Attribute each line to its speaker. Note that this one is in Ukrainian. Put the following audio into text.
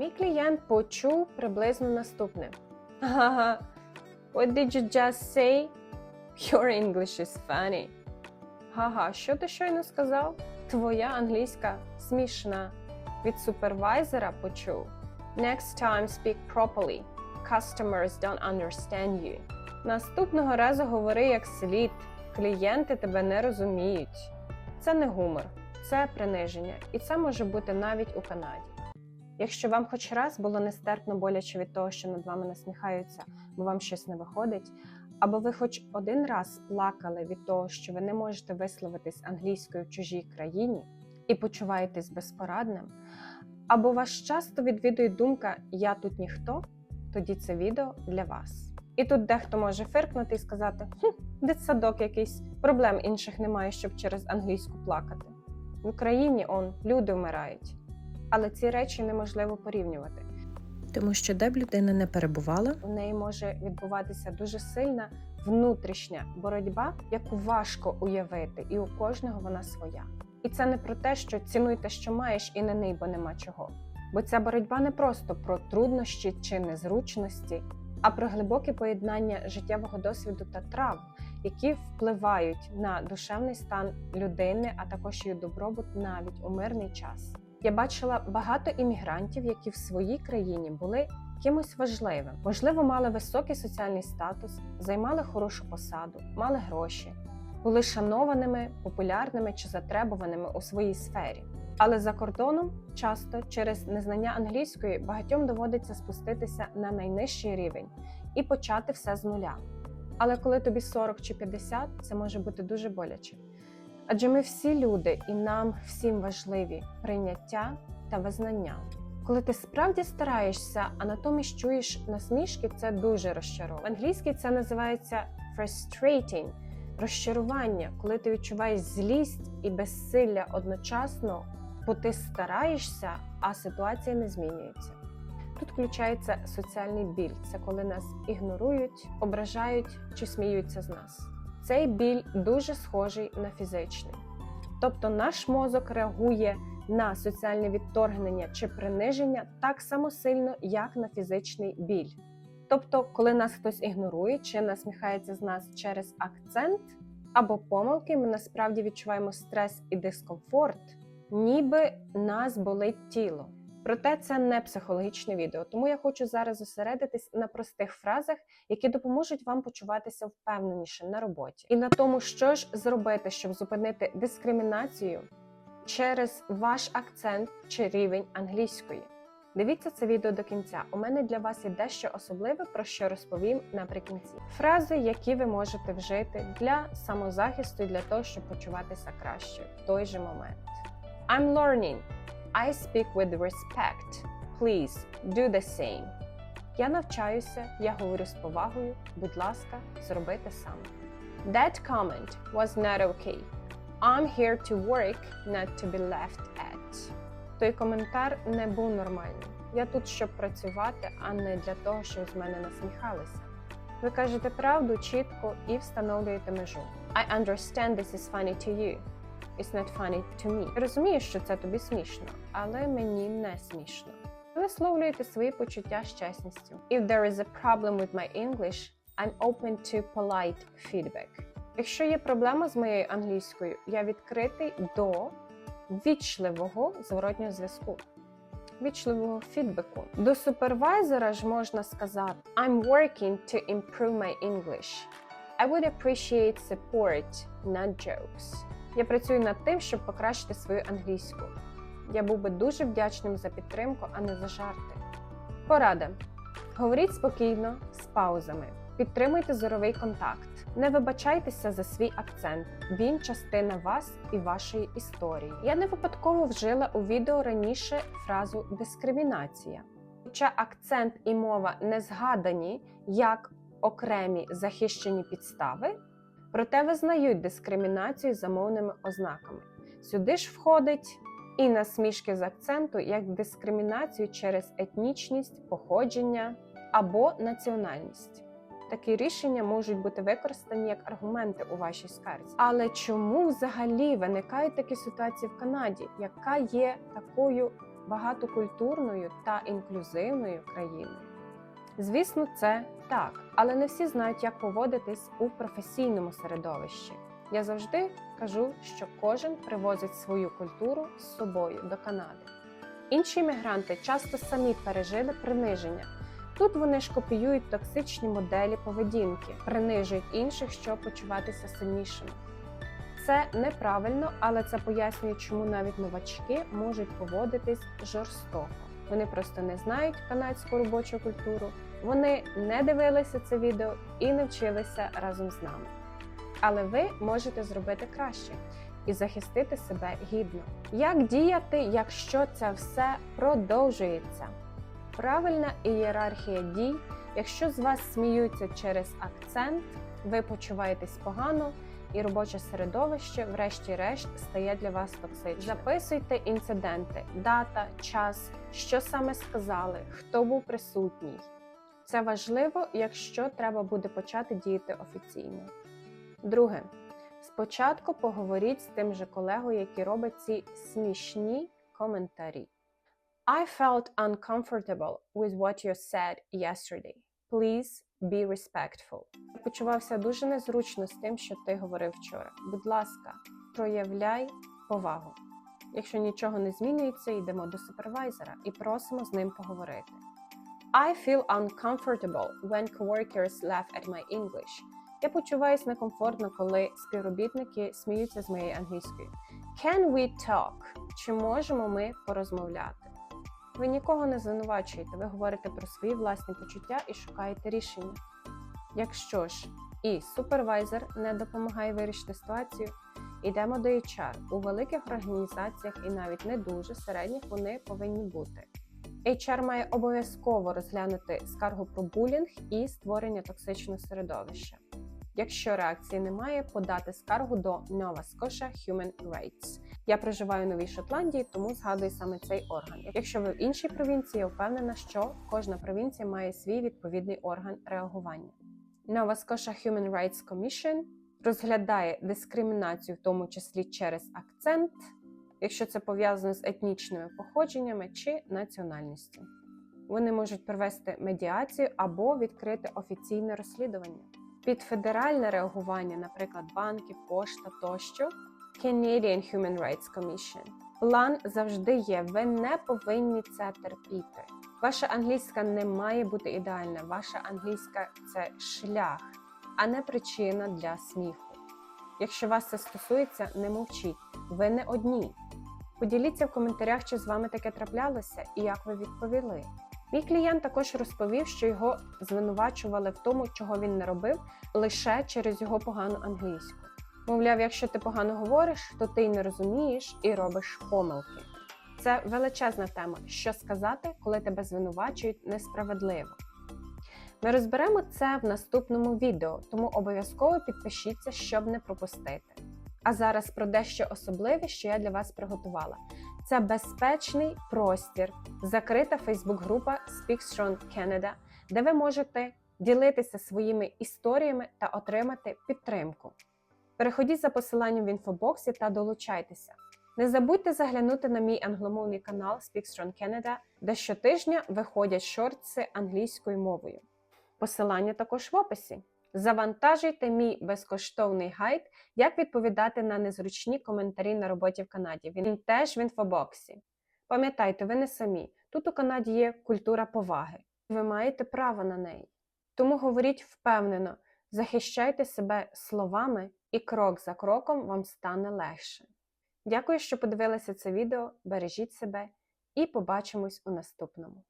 Speaker 1: Мій клієнт почув приблизно наступне. Ага, what did you just say? Your English is funny. Ага, що ти щойно сказав? Твоя англійська смішна. Від супервайзера почув. Next time speak properly. Customers don't understand you. Наступного разу говори як слід. Клієнти тебе не розуміють. Це не гумор, це приниження, і це може бути навіть у Канаді. Якщо вам хоч раз було нестерпно боляче від того, що над вами насміхаються, бо вам щось не виходить, або ви хоч один раз плакали від того, що ви не можете висловитись англійською в чужій країні і почуваєтесь безпорадним, або вас часто відвідує думка Я тут ніхто, тоді це відео для вас. І тут дехто може фиркнути і сказати: хм, дитсадок якийсь, проблем інших немає, щоб через англійську плакати. В Україні он люди вмирають, але ці речі неможливо порівнювати.
Speaker 2: Тому що де б людина не перебувала,
Speaker 1: У неї може відбуватися дуже сильна внутрішня боротьба, яку важко уявити, і у кожного вона своя. І це не про те, що цінуй те, що маєш, і не ний, бо нема чого. Бо ця боротьба не просто про труднощі чи незручності, а про глибоке поєднання життєвого досвіду та трав, які впливають на душевний стан людини, а також її добробут навіть у мирний час. Я бачила багато іммігрантів, які в своїй країні були кимось важливим, можливо, мали високий соціальний статус, займали хорошу посаду, мали гроші, були шанованими, популярними чи затребуваними у своїй сфері. Але за кордоном часто через незнання англійської багатьом доводиться спуститися на найнижчий рівень і почати все з нуля. Але коли тобі 40 чи 50, це може бути дуже боляче. Адже ми всі люди, і нам всім важливі прийняття та визнання. Коли ти справді стараєшся, а натомість чуєш насмішки, це дуже розчаровує. В англійській це називається frustrating – розчарування, коли ти відчуваєш злість і безсилля одночасно, бо ти стараєшся, а ситуація не змінюється. Тут включається соціальний біль. Це коли нас ігнорують, ображають чи сміються з нас. Цей біль дуже схожий на фізичний. Тобто наш мозок реагує на соціальне відторгнення чи приниження так само сильно, як на фізичний біль. Тобто, коли нас хтось ігнорує чи насміхається з нас через акцент або помилки, ми насправді відчуваємо стрес і дискомфорт, ніби нас болить тіло. Проте це не психологічне відео, тому я хочу зараз зосередитись на простих фразах, які допоможуть вам почуватися впевненіше на роботі, і на тому, що ж зробити, щоб зупинити дискримінацію через ваш акцент чи рівень англійської. Дивіться це відео до кінця. У мене для вас є дещо особливе, про що розповім наприкінці. Фрази, які ви можете вжити для самозахисту і для того, щоб почуватися краще в той же момент. I'm learning. I speak with respect. Please do the same. Я навчаюся, я говорю з повагою. Будь ласка, зроби те саме. That comment was not okay. I'm here to work, not to be left at. Той коментар не був нормальним. Я тут, щоб працювати, а не для того, щоб з мене насміхалися. Ви кажете правду чітко і встановлюєте межу. I understand this is funny to you. It's not funny to me. Я розумію, що це тобі смішно, але мені не смішно. Ви висловлюєте свої почуття з чесністю. If there is a problem with my English, I'm open to polite feedback. Якщо є проблема з моєю англійською, я відкритий до вічливого зворотнього зв'язку. Вічливого фідбеку. До супервайзера ж можна сказати I'm working to improve my English. I would appreciate support, not jokes. Я працюю над тим, щоб покращити свою англійську. Я був би дуже вдячним за підтримку, а не за жарти. Порада. Говоріть спокійно, з паузами. Підтримуйте зоровий контакт. Не вибачайтеся за свій акцент. Він частина вас і вашої історії. Я не випадково вжила у відео раніше фразу дискримінація. Хоча акцент і мова не згадані як окремі захищені підстави, проте визнають дискримінацію за мовними ознаками. Сюди ж входить і насмішки з акценту як дискримінацію через етнічність, походження або національність. Такі рішення можуть бути використані як аргументи у вашій скарзі. Але чому взагалі виникають такі ситуації в Канаді, яка є такою багатокультурною та інклюзивною країною? Звісно, це так, але не всі знають, як поводитись у професійному середовищі. Я завжди кажу, що кожен привозить свою культуру з собою до Канади. Інші мігранти часто самі пережили приниження. Тут вони ж копіюють токсичні моделі поведінки, принижують інших, щоб почуватися сильнішими. Це неправильно, але це пояснює, чому навіть новачки можуть поводитись жорстоко. Вони просто не знають канадську робочу культуру, вони не дивилися це відео і не вчилися разом з нами. Але ви можете зробити краще і захистити себе гідно. Як діяти, якщо це все продовжується? Правильна ієрархія дій, якщо з вас сміються через акцент, ви почуваєтесь погано, і робоче середовище, врешті-решт, стає для вас токсичним. Записуйте інциденти, дата, час, що саме сказали, хто був присутній. Це важливо, якщо треба буде почати діяти офіційно. Друге, спочатку поговоріть з тим же колегою, який робить ці смішні коментарі. I felt uncomfortable with what you said yesterday. Please be respectful. Я почувався дуже незручно з тим, що ти говорив вчора. Будь ласка, проявляй повагу. Якщо нічого не змінюється, йдемо до супервайзера і просимо з ним поговорити. I feel uncomfortable when coworkers laugh at my English. Я почуваюся некомфортно, коли співробітники сміються з моєї англійської. Can we talk? Чи можемо ми порозмовляти? Ви нікого не звинувачуєте, ви говорите про свої власні почуття і шукаєте рішення. Якщо ж і супервайзер не допомагає вирішити ситуацію, йдемо до HR. У великих організаціях і навіть не дуже середніх вони повинні бути. HR має обов'язково розглянути скаргу про булінг і створення токсичного середовища. Якщо реакції немає, подати скаргу до Nova Scotia Human Rights. Я проживаю в Новій Шотландії, тому згадую саме цей орган. Якщо ви в іншій провінції, я впевнена, що кожна провінція має свій відповідний орган реагування. Nova Scotia Human Rights Commission розглядає дискримінацію, в тому числі через акцент, якщо це пов'язано з етнічними походженнями чи національністю. Вони можуть провести медіацію або відкрити офіційне розслідування. Під федеральне реагування, наприклад, банки, пошта тощо, Canadian Human Rights Commission. План завжди є. Ви не повинні це терпіти. Ваша англійська не має бути ідеальна. Ваша англійська це шлях, а не причина для сміху. Якщо вас це стосується, не мовчіть. Ви не одні. Поділіться в коментарях, чи з вами таке траплялося і як ви відповіли. Мій клієнт також розповів, що його звинувачували в тому, чого він не робив, лише через його погану англійську. Мовляв, якщо ти погано говориш, то ти й не розумієш і робиш помилки. Це величезна тема, що сказати, коли тебе звинувачують несправедливо. Ми розберемо це в наступному відео, тому обов'язково підпишіться, щоб не пропустити. А зараз про дещо особливе, що я для вас приготувала. Це безпечний простір, закрита Фейсбук-група Speak Strong Canada, де ви можете ділитися своїми історіями та отримати підтримку. Переходіть за посиланням в інфобоксі та долучайтеся. Не забудьте заглянути на мій англомовний канал Speak Strong Canada, де щотижня виходять шортси англійською мовою. Посилання також в описі. Завантажуйте мій безкоштовний гайд, як відповідати на незручні коментарі на роботі в Канаді. Він теж в інфобоксі. Пам'ятайте, ви не самі. Тут у Канаді є культура поваги. Ви маєте право на неї. Тому говоріть впевнено, захищайте себе словами, і крок за кроком вам стане легше. Дякую, що подивилися це відео. Бережіть себе і побачимось у наступному.